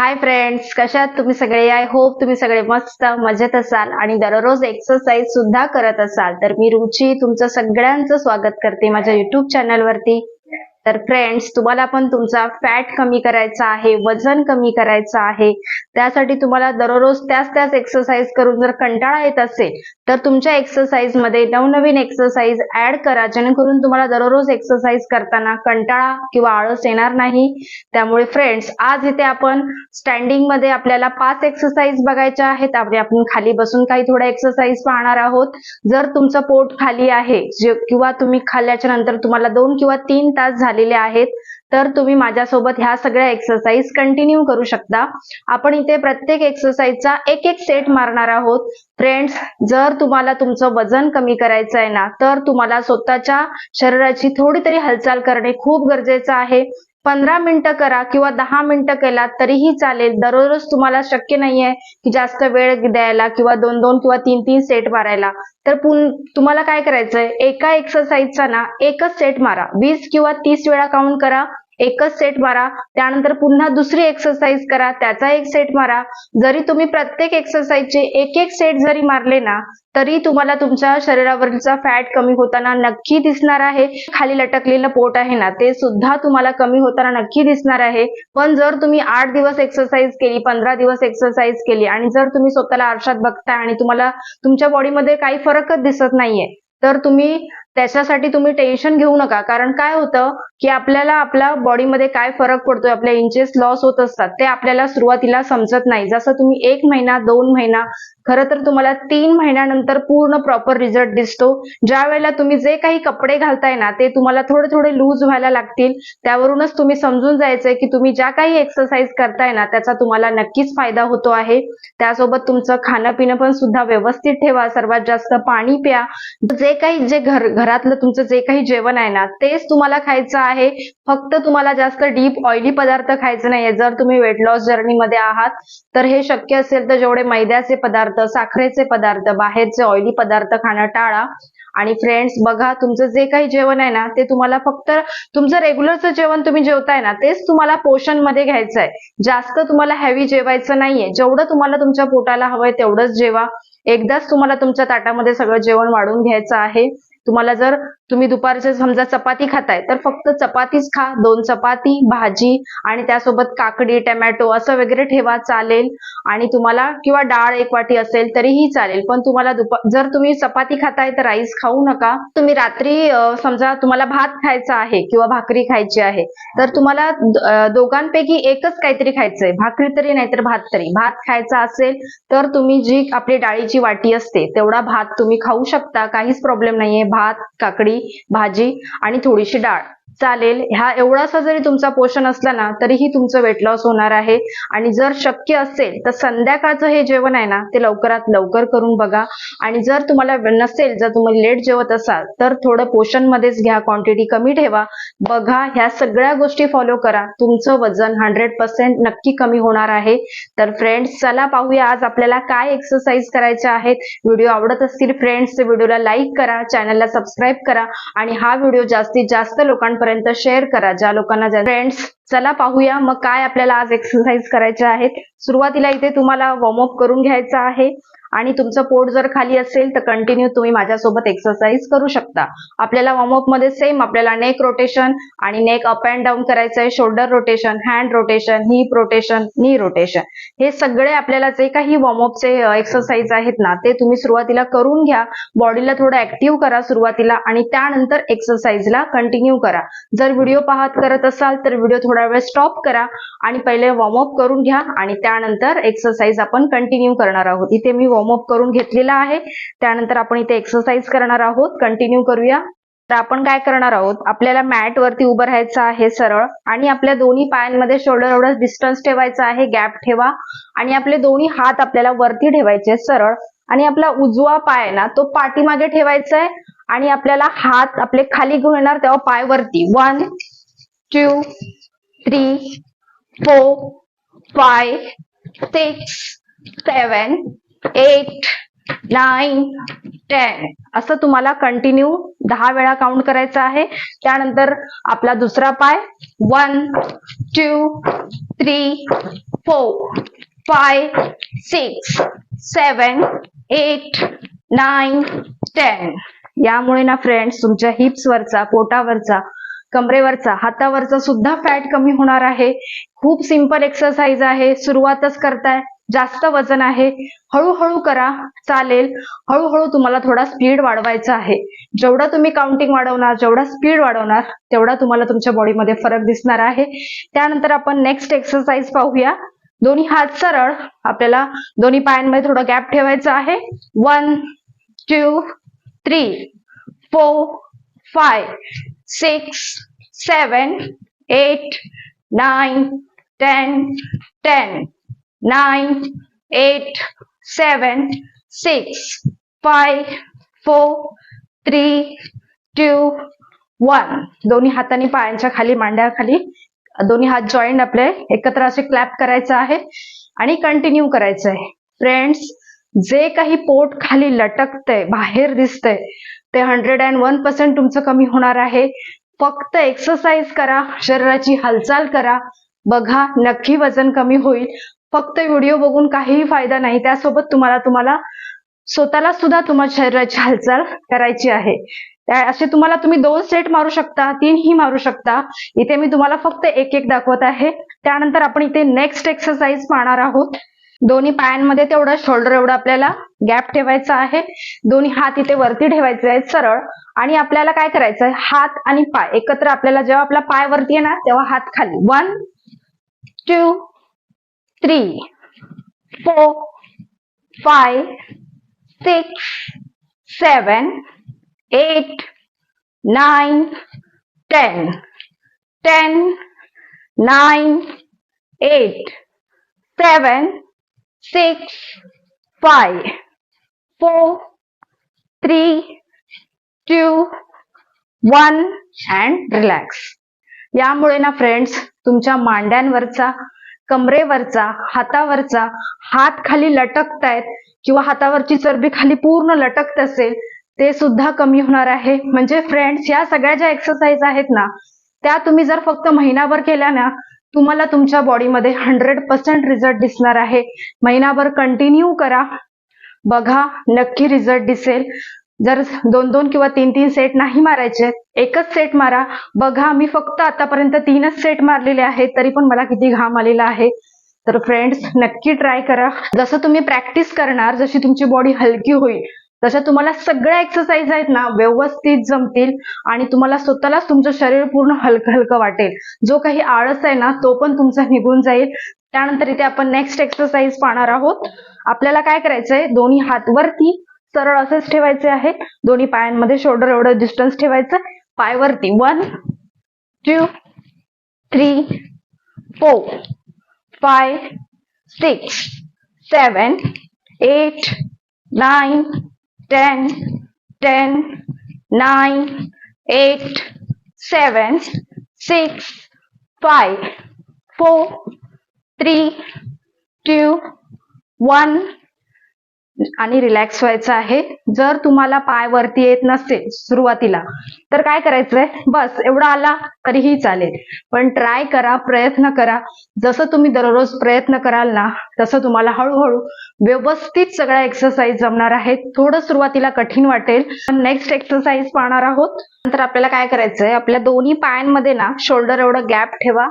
Hi friends कशात तुम्ही सगळे? आय होप तुम्ही सगळे मस्त मजेत असाल आणि दररोज एक्सरसाइज सुद्धा करत असाल. तर मी रुची तुमचं सगळ्यांचं स्वागत करते माझ्या युट्यूब चॅनलवरती तर फ्रेंड्स तुम्हाला पण तुमचा फॅट कमी करायचा आहे वजन कमी करायचं आहे. त्यासाठी तुम्हाला दररोज त्याच त्याच एक्सरसाइज करून जर कंटाळा येत असेल तर तुमच्या एक्सरसाइजमध्ये नवनवीन एक्सरसाइज ऍड करा. जेणेकरून तुम्हाला दररोज एक्सरसाइज करताना कंटाळा किंवा आळस येणार नाही. त्यामुळे फ्रेंड्स आज इथे आपण स्टँडिंगमध्ये आपल्याला पाच एक्सरसाइज बघायच्या आहेत. आपण खाली बसून काही थोड्या एक्सरसाइज पाहणार आहोत. जर तुमचं पोट खाली आहे जे- किंवा तुम्ही खाल्ल्याच्या नंतर तुम्हाला दोन किंवा तीन तास झालेले आहेत तर तुम्ही माझ्यासोबत ह्या सगळ्या एक्सरसाइज कंटिन्यू करू शकता. आपण इथे प्रत्येक एक्सरसाइजचा एक एक सेट मारणार आहोत. फ्रेंड्स जर तुम्हाला तुमचं वजन कमी करायचं आहे ना तर तुम्हाला स्वतःच्या शरीराची थोडी तरी हालचाल करणे खूप गरजेचं आहे. पंधरा मिनिटं करा किंवा दहा मिनिटं केला तरीही चालेल. दररोज तुम्हाला शक्य नाहीये की जास्त वेळ द्यायला किंवा दोन दोन किंवा तीन तीन सेट मारायला. तर पुन तुम्हाला काय करायचंय? एका एक्सरसाइजचा ना एकच सेट मारा. वीस किंवा तीस वेळा काउंट करा. एकच सेट मारा. त्यानंतर पुन्हा दुसरी एक्सरसाइज करा. त्याचा एक सेट मारा. जरी तुम्ही प्रत्येक एक्सरसाइजचे एक एक सेट जरी मारले ना तरी तुम्हाला तुमच्या शरीरावरचा फॅट कमी होताना नक्की दिसणार आहे. खाली लटकलेलं पोट आहे ना ते सुद्धा तुम्हाला कमी होताना नक्की दिसणार आहे. पण जर तुम्ही आठ दिवस एक्सरसाइज केली पंधरा दिवस एक्सरसाइज केली आणि जर तुम्ही स्वतःला आरशात बघताय आणि तुम्हाला तुमच्या बॉडीमध्ये काही फरकच दिसत नाहीये तर तुम्ही त्याच्यासाठी तुम्ही टेन्शन घेऊ नका. कारण काय होतं? की आपल्याला आपल्या बॉडीमध्ये काय फरक पडतोय आपल्या इंचेस लॉस होत असतात ते आपल्याला सुरुवातीला समजत नाही. जसं तुम्ही एक महिना दोन महिना खरं तर तुम्हाला तीन महिन्यानंतर पूर्ण प्रॉपर रिझल्ट दिसतो. ज्या वेळेला तुम्ही जे काही कपडे घालताय ना ते तुम्हाला थोडे थोडे लूज व्हायला लागतील. त्यावरूनच तुम्ही समजून जायचंय की तुम्ही ज्या काही एक्सरसाइज करताय ना त्याचा तुम्हाला नक्कीच फायदा होतो आहे. त्यासोबत तुमचं खाणं पिणं पण सुद्धा व्यवस्थित ठेवा. सर्वात जास्त पाणी प्या. जे काही जे घर घरातलं तुमचं जे काही जेवण आहे ना तेच तुम्हाला खायचं आहे. फक्त तुम्हाला जास्त डीप ऑइली पदार्थ खायचे नाहीये. जर तुम्ही वेट लॉस जर्नीमध्ये आहात तर हे शक्य असेल तर जेवढे मैद्याचे पदार्थ साखरेचे पदार्थ बाहेरचे ऑइली पदार्थ खाणं टाळा. आणि फ्रेंड्स बघा तुमचं जे काही जेवण आहे ना ते तुम्हाला फक्त तुमचं रेग्युलरचं जेवण तुम्ही जेवताय ना तेच तुम्हाला पोषणमध्ये घ्यायचं आहे जास्त तुम्हाला हेवी जेवायचं नाहीये. जेवढं तुम्हाला तुमच्या पोटाला हवंय तेवढंच जेवा. एकदाच तुम्हाला तुमच्या ताटामध्ये सगळं जेवण वाढून घ्यायचं आहे. तुम्हाला जर तुम्ही दुपारचे समजा चपाती खाताय तर फक्त चपातीच खा. दोन चपाती भाजी आणि त्यासोबत काकडी टमॅटो असं वगैरे ठेवा चालेल. आणि तुम्हाला किंवा डाळ एक वाटी असेल तरीही चालेल. पण तुम्हाला दुपार जर तुम्ही चपाती खाताय तर राईस खाऊ नका. तुम्ही रात्री समजा तुम्हाला भात खायचा आहे किंवा भाकरी खायची आहे तर तुम्हाला दोघांपैकी एकच काहीतरी खायचंय. भाकरी तरी नाहीतर भात तरी. भात खायचा असेल तर तुम्ही जी आपली डाळीची वाटी असते तेवढा भात तुम्ही खाऊ शकता. काहीच प्रॉब्लेम नाहीये. भात काकडी भाजी आणि थोडीशी डाळ. चालेल. ह्या एवढासा जरी तुमचा पोषण असला ना तरीही तुमचं वेट लॉस होणार आहे. आणि जर शक्य असेल तर संध्याकाळचं हे जेवण आहे ना ते लवकरात लवकर करून बघा. आणि जर तुम्हाला नसेल जर तुम्ही लेट जेवत असाल तर थोडं पोषणमध्येच घ्या क्वांटिटी कमी ठेवा. बघा ह्या सगळ्या गोष्टी फॉलो करा. तुमचं वजन हंड्रेड पर्सेंट नक्की कमी होणार आहे. तर फ्रेंड्स चला पाहूया आज आपल्याला काय एक्सरसाइज करायच्या आहेत. व्हिडिओ आवडत असतील फ्रेंड्स व्हिडिओला लाईक करा. चॅनलला सबस्क्राईब करा. आणि हा व्हिडिओ जास्तीत जास्त लोकांपर्यंत शेअर करा. ज्या लोकांना फ्रेंड्स चला पाहूया मग काय आपल्याला आज एक्सरसाइज करायच्या आहेत. सुरुवातीला इथे तुम्हाला वॉर्मअप करून घ्यायचं आहे. आणि तुमचं पोट जर खाली असेल तर कंटिन्यू तुम्ही माझ्यासोबत एक्सरसाइज करू शकता. आपल्याला वॉर्मअपमध्ये सेम आपल्याला नेक रोटेशन आणि नेक अप अँड डाऊन करायचं आहे shoulder rotation hand rotation hip rotation knee rotation हे सगळे आपल्याला जे काही वॉर्मअपचे एक्सरसाइज आहेत ना ते तुम्ही सुरुवातीला करून घ्या. बॉडीला थोडं ऍक्टिव्ह करा सुरुवातीला आणि त्यानंतर एक्सरसाइजला कंटिन्यू करा. जर व्हिडिओ पाहत करत असाल तर व्हिडिओ थोडा वेळ स्टॉप करा आणि पहिले वॉर्मअप करून घ्या आणि त्यानंतर एक्सरसाइज आपण कंटिन्यू करणार आहोत. इथे मी वॉर्मअप करून घेतलेला आहे. त्यानंतर आपण इथे एक्सरसाइज करणार आहोत. कंटिन्यू करूया. तर आपण काय करणार आहोत? आपल्याला मॅट वरती उभं राहायचं आहे सरळ. आणि आपल्या दोन्ही पायांमध्ये शोल्डर एवढं डिस्टन्स ठेवायचं आहे. गॅप ठेवा. आणि आपले दोन्ही हात आपल्याला वरती ठेवायचे सरळ. आणि आपला उजवा पाय ना तो पाठीमागे ठेवायचा आहे. आणि आपल्याला हात आपले खाली घेऊन येणार तेव्हा पाय वरती. One two three four five six seven eight nine ten. असं तुम्हाला कंटिन्यू दहा वेळा काउंट करायचं आहे. त्यानंतर आपला दुसरा पाय one two three four five six seven eight nine ten यामुळे ना फ्रेंड्स तुमच्या हिप्स वरचा पोटावरचा कमरेवरचा हातावरचा सुद्धा फॅट कमी होणार आहे. खूप सिंपल एक्सरसाइज आहे. सुरुवातच करताय. जास्त वजन आहे. हळूहळू करा चालेल. हळूहळू तुम्हाला थोडा स्पीड वाढवायचा आहे. जेवढं तुम्ही काउंटिंग वाढवणार जेवढा स्पीड वाढवणार तेवढा तुम्हाला तुमच्या बॉडीमध्ये फरक दिसणार आहे. त्यानंतर आपण नेक्स्ट एक्सरसाइज पाहूया. दोन्ही हात सरळ. आपल्याला दोन्ही पायांमध्ये थोडं गॅप ठेवायचं आहे. One two three four five six seven eight nine ten ten nine eight seven six five four three two, one. दोन्ही हाताने पायांच्या खाली मांड्याखाली दोन्ही हात जॉईंट आपले. एकत्र असे क्लॅप करायचं आहे आणि कंटिन्यू करायचं आहे. फ्रेंड्स जे काही पोट खाली लटकतंय बाहेर दिसतंय ते हंड्रेड अँड वन पर्सेंट तुमचं कमी होणार आहे. फक्त एक्सरसाइज करा शरीराची हालचाल करा. बघा नक्की वजन कमी होईल. फक्त व्हिडिओ बघून काहीही फायदा नाही. त्यासोबत तुम्हाला तुम्हाला स्वतःला सुद्धा तुम्हाला शरीराची हालचाल करायची आहे. त्या असे तुम्हाला तुम्ही दोन सेट मारू शकता तीनही मारू शकता. इथे मी तुम्हाला फक्त एक एक दाखवत आहे. त्यानंतर आपण इथे नेक्स्ट एक्सरसाइज पाहणार आहोत. दोन्ही पायांमध्ये तेवढं शोल्डर एवढं आपल्याला गॅप ठेवायचा आहे. दोन्ही हात इथे वरती ठेवायचे आहेत सरळ. आणि आपल्याला काय करायचं आहे हात आणि पाय. एकत्र आपल्याला जेव्हा आपला पाय वरती येणार तेव्हा हात खाली. One Two three four five six seven eight, nine, ten, ten, nine, eight, seven, six, five, four, three, two, one and relax. यामुळे ना फ्रेंड्स तुमच्या मांड्यांवरचा कमरेवरचा हातावरचा हात खाली लटकतायत किंवा हातावरची चरबी खाली पूर्ण लटकत असेल ते सुद्धा कमी होणार आहे. म्हणजे फ्रेंड्स या सगळ्या ज्या एक्सरसाइज आहेत ना त्या तुम्ही जर फक्त महिनाभर केल्या ना तुम्हाला तुमच्या बॉडीमध्ये हंड्रेड पर्सेंट रिझल्ट दिसणार आहे. महिनाभर कंटिन्यू करा. बघा नक्की रिझल्ट दिसेल. जर दोन दोन किंवा तीन तीन सेट नाही मारायचे एकच सेट मारा. बघा मी फक्त आतापर्यंत तीनच सेट मारलेले आहेत तरी पण मला किती घाम आलेला आहे. तर फ्रेंड्स नक्की ट्राय करा. जसं तुम्ही प्रॅक्टिस करणार जशी तुमची बॉडी हलकी होईल तशा तुम्हाला सगळ्या एक्सरसाइज आहेत ना व्यवस्थित जमतील आणि तुम्हाला स्वतःलाच तुमचं शरीर पूर्ण हलकं हलकं वाटेल. जो काही आळस आहे ना तो पण तुमचा निघून जाईल. त्यानंतर इथे आपण नेक्स्ट एक्सरसाइज पाहणार आहोत. आपल्याला काय करायचंय? दोन्ही हात वरती सरळ असेच ठेवायचे आहे. दोन्ही पायांमध्ये शोल्डर एवढं डिस्टन्स ठेवायचं. पायवरती one two three four five six seven eight nine ten ten nine eight seven six five four three two one आणि रिलॅक्स व्हायचं आहे. जर तुम्हाला पाय वरती येत नसेल सुरुवातीला तर काय करायचंय? बस एवढा आला तरीही चालेल. पण ट्राय करा प्रयत्न करा. जसं तुम्ही दररोज प्रयत्न कराल ना तसं तुम्हाला हळूहळू व्यवस्थित सगळ्या एक्सरसाइज जमणार आहेत. थोडं सुरुवातीला कठीण वाटेल पण नेक्स्ट एक्सरसाइज पाहणार आहोत. नंतर आपल्याला काय करायचंय? आपल्या दोन्ही पायांमध्ये ना शोल्डर एवढं गॅप ठेवा.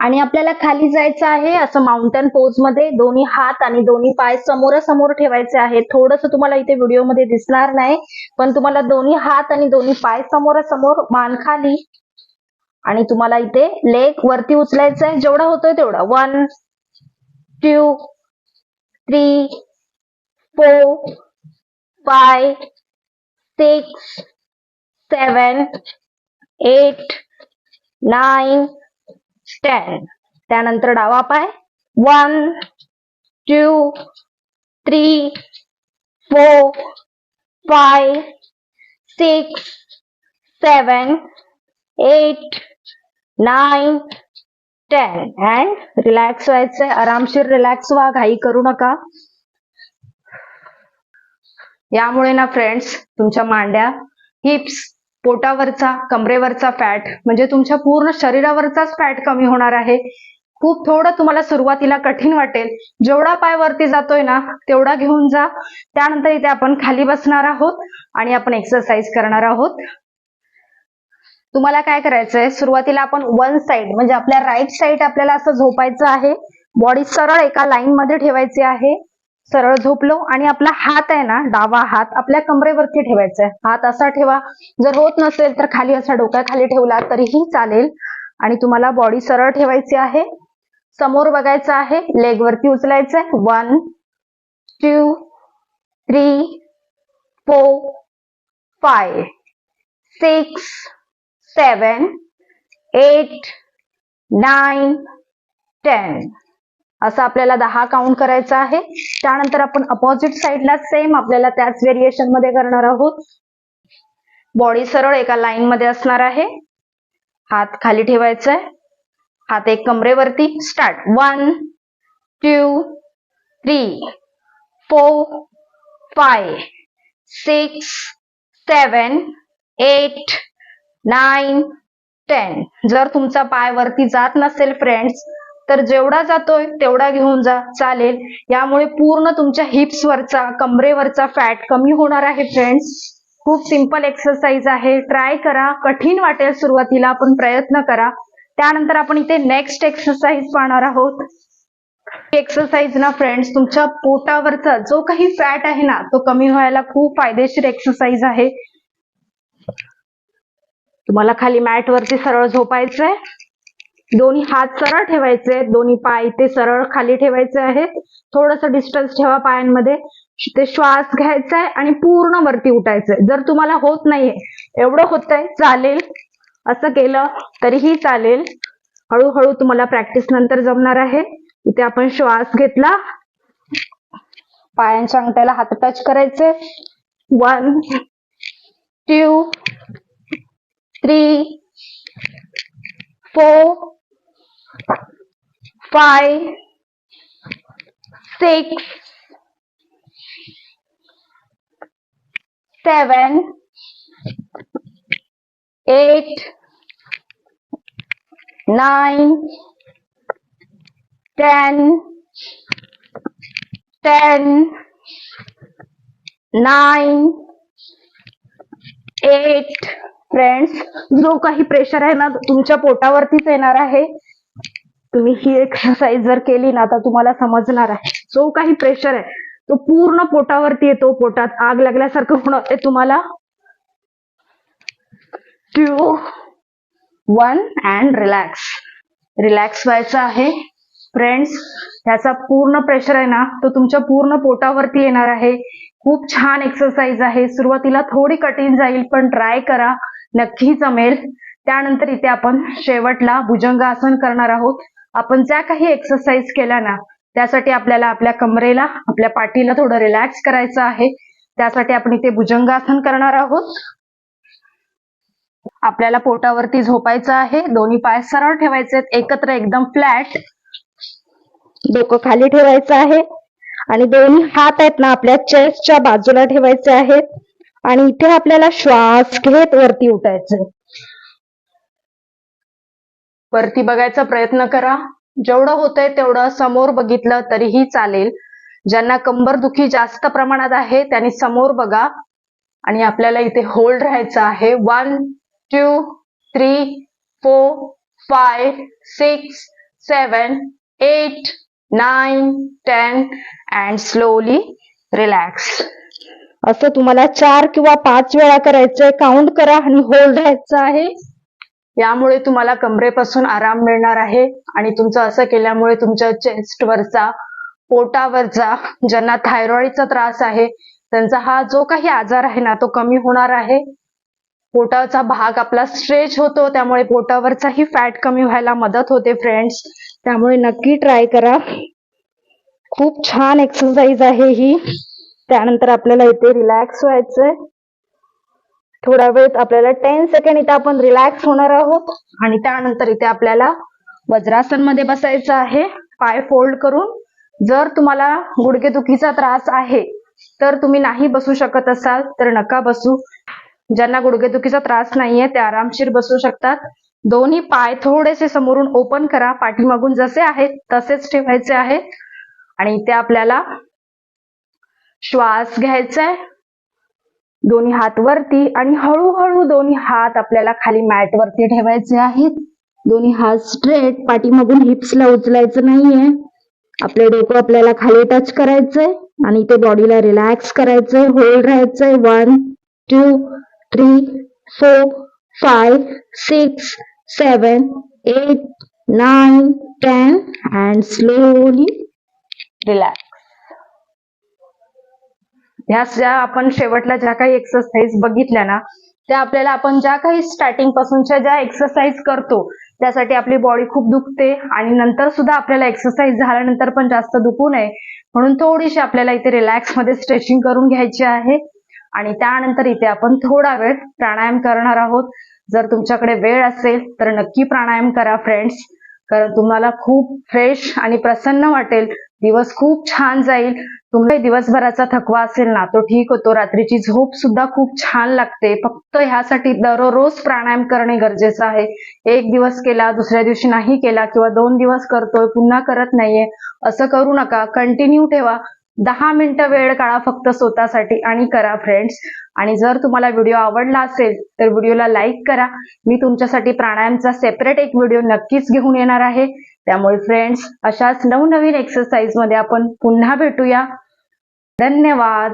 आणि आपल्याला खाली जायचं आहे असं माउंटन पोजमध्ये. दोन्ही हात आणि दोन्ही पाय समोरासमोर ठेवायचे आहेत. थोडस तुम्हाला इथे व्हिडिओमध्ये दिसणार नाही पण तुम्हाला दोन्ही हात आणि दोन्ही पाय समोरासमोर मान खाली आणि तुम्हाला इथे लेग वरती उचलायचं आहे. जेवढा होतोय तेवढा. One two three four five six seven eight nine ten त्यानंतर डावा पाय. One two three four five six seven eight nine ten and relax व्हायचंय. आरामशीर रिलॅक्स व्हा. घाई करू नका. यामुळे ना फ्रेंड्स तुमच्या मांड्या हिप्स पोटावरचा कमरेवरचा फॅट म्हणजे तुमच्या पूर्ण शरीरावरचाच फॅट कमी होणार आहे. खूप थोडं तुम्हाला सुरुवातीला कठीण वाटेल. जेवढा पाय वरती जातोय ना तेवढा घेऊन जा. त्यानंतर इथे आपण खाली बसणार आहोत आणि आपण एक्सरसाइज करणार आहोत. तुम्हाला काय करायचंय? सुरुवातीला आपण वन साइड म्हणजे आपल्या राईट साइड आपल्याला असं झोपायचं आहे. बॉडी सरळ एका लाईन मध्ये ठेवायची आहे. सरळ झोपलो आणि आपला हात आहे ना डावा हात आपल्या कमरेवरती ठेवायचा आहे. हात असा ठेवा जर होत नसेल तर खाली असा डोक्याखाली ठेवला तरीही चालेल. आणि तुम्हाला बॉडी सरळ ठेवायची आहे. समोर बघायचं आहे लेग वरती उचलायचं आहे. One two three four five six seven eight nine ten असं आपल्याला दहा काउंट करायचं आहे. त्यानंतर आपण अपोजिट साईडला सेम आपल्याला त्याच व्हेरिएशनमध्ये करणार आहोत. बॉडी सरळ एका लाईन मध्ये असणार आहे. हात खाली ठेवायचा आहे हात एक कमरेवरती. Start one two three four five six seven eight nine ten जर तुमचा पाय वरती जात नसेल फ्रेंड्स तर जेवढा जातोय तेवढा घेऊन जा चालेल. यामुळे पूर्ण तुमच्या हिप्स वरचा कमरेवरचा फॅट कमी होणार आहे फ्रेंड्स खूप सिंपल एक्सरसाइज आहे. ट्राय करा. कठीण वाटेल सुरुवातीला आपण प्रयत्न करा. त्यानंतर आपण इथे नेक्स्ट एक्सरसाइज पाहणार आहोत. एक्सरसाइज ना फ्रेंड्स तुमच्या पोटावरचा जो काही फॅट आहे ना तो कमी व्हायला खूप फायदेशीर एक्सरसाइज आहे. तुम्हाला खाली मॅट वरती सरळ झोपायचंय. दोन्ही हात सरळ ठेवायचे दोन्ही पाय ते सरळ खाली ठेवायचे आहेत. थोडस डिस्टन्स ठेवा पायांमध्ये. ते श्वास घ्यायचा आहे आणि पूर्ण वरती उठायचंय जर तुम्हाला होत नाहीये एवढं होतंय चालेल. असं केलं तरीही चालेल. हळूहळू तुम्हाला प्रॅक्टिस नंतर जमणार आहे. इथे आपण श्वास घेतला. पायांच्या अंगठ्याला हात टच करायचे. One two three four five six seven eight nine ten ten nine eight. Friends जो काही प्रेशर आहे ना तुमच्या पोटावरतीच येणार आहे. तुम्ही ही एक्सरसाइज जर केली ना तर तुम्हाला समजणार आहे. जो काही प्रेशर आहे तो पूर्ण पोटावरती येतो पोटात आग लागल्यासारखं होणं ते तुम्हाला two one and relax relax व्हायचं आहे. फ्रेंड्स ह्याचा पूर्ण प्रेशर आहे ना तो तुमच्या पूर्ण पोटावरती येणार आहे. खूप छान एक्सरसाइज आहे. सुरुवातीला थोडी कठीण जाईल पण ट्राय करा. नक्की जमेल. त्यानंतर इथे आपण शेवटला भुजंगासन करणार आहोत. आपण ज्या काही एक्सरसाइज केल्या ना त्यासाठी आपल्याला आपल्या कमरेला आपल्या पाठीला थोडं रिलॅक्स करायचं आहे. त्यासाठी आपण इथे भुजंगासन करणार आहोत. आपल्याला पोटावरती झोपायचं आहे. दोन्ही पाय सरळ ठेवायचे एकत्र एकदम फ्लॅट डोकं खाली ठेवायचं आहे. आणि दोन्ही हात आहेत ना आपल्या चेस्टच्या बाजूला ठेवायचे आहेत. आणि इथे आपल्याला श्वास घेत वरती उठायचंय वरती बघायचा प्रयत्न करा. जेवढं होतंय तेवढं समोर बघितलं तरीही चालेल. ज्यांना कंबरदुखी जास्त प्रमाणात आहे त्यांनी समोर बघा. आणि आपल्याला इथे होल्ड राहायचं आहे. One two three four five six seven eight nine ten and slowly relax असं तुम्हाला चार किंवा पाच वेळा करायचंय. काउंट करा आणि होल्ड राहायचं आहे. यामुळे तुम्हाला कमरेपासून आराम मिळणार आहे आणि तुमचं असं केल्यामुळे तुमच्या चेस्टवरचा पोटावरचा ज्यांना थायरॉईडचा त्रास आहे त्यांचा हा जो काही आजार आहे ना तो कमी होणार आहे. पोटाचा भाग आपला स्ट्रेच होतो त्यामुळे पोटावरचाही फॅट कमी व्हायला मदत होते फ्रेंड्स. त्यामुळे नक्की ट्राय करा. खूप छान एक्सरसाइज आहे ही. त्यानंतर आपल्याला इथे रिलॅक्स व्हायचंय. थोडा वेळ आपल्याला टेन सेकंड इथे आपण रिलॅक्स होणार आहोत. आणि त्यानंतर इथे आपल्याला वज्रासनमध्ये बसायचं आहे. पाय फोल्ड करून. जर तुम्हाला गुडघेदुखीचा त्रास आहे तर तुम्ही नाही बसू शकत असाल तर नका बसू. ज्यांना गुडघेदुखीचा त्रास नाहीये ते आरामशीर बसू शकतात. दोन्ही पाय थोडेसे समोरून ओपन करा. पाठीमागून जसे आहेत तसेच ठेवायचे आहेत. आणि इथे आपल्याला श्वास घ्यायचा आहे दोन्ही हात वरती आणि हळूहळू दोन्ही हात आपल्याला खाली मॅट वरती ठेवायचे आहेत. दोन्ही हात स्ट्रेट पाठीमागून हिप्सला उचलायचं नाहीये. आपले डोकं आपल्याला खाली टच करायचंय आणि ते बॉडीला रिलॅक्स करायचंय. होल्ड राहायचंय. One two three four five six seven eight nine ten and slowly relax ह्या ज्या आपण शेवटला ज्या काही एक्सरसाइज बघितल्या ना त्या आपल्याला आपण ज्या काही स्टार्टिंग पासूनच्या ज्या एक्सरसाइज करतो त्यासाठी आपली बॉडी खूप दुखते आणि नंतर सुद्धा आपल्याला एक्सरसाइज झाल्यानंतर पण जास्त दुखू नये. म्हणून थोडीशी आपल्याला इथे रिलॅक्समध्ये स्ट्रेचिंग करून घ्यायची आहे. आणि त्यानंतर इथे आपण थोडा वेळ प्राणायाम करणार आहोत. जर तुमच्याकडे वेळ असेल तर नक्की प्राणायाम करा फ्रेंड्स कारण तुम्हाला खूप फ्रेश आणि प्रसन्न वाटेल. दिवस खूप छान जाईल. तुमचा दिवसभराचा थकवा असेल ना तो ठीक होतो. रात्रीची झोप सुद्धा खूप छान लागते. फक्त ह्यासाठी दररोज प्राणायाम करणे गरजेचं आहे. एक दिवस केला दुसऱ्या दिवशी नाही केला किंवा दोन दिवस करतोय पुन्हा करत नाहीये असं करू नका. कंटिन्यू ठेवा. दहा मिनिटं वेळ काढा फक्त स्वतःसाठी आणि करा फ्रेंड्स आणि जर तुम्हाला व्हिडिओ आवडला असेल तर व्हिडिओला लाईक करा. मी तुमच्यासाठी प्राणायामचा सेपरेट एक व्हिडिओ नक्कीच घेऊन येणार आहे. त्यामुळे फ्रेंड्स अशाच नवनवीन एक्सरसाइजमध्ये आपण पुन्हा भेटूया. धन्यवाद!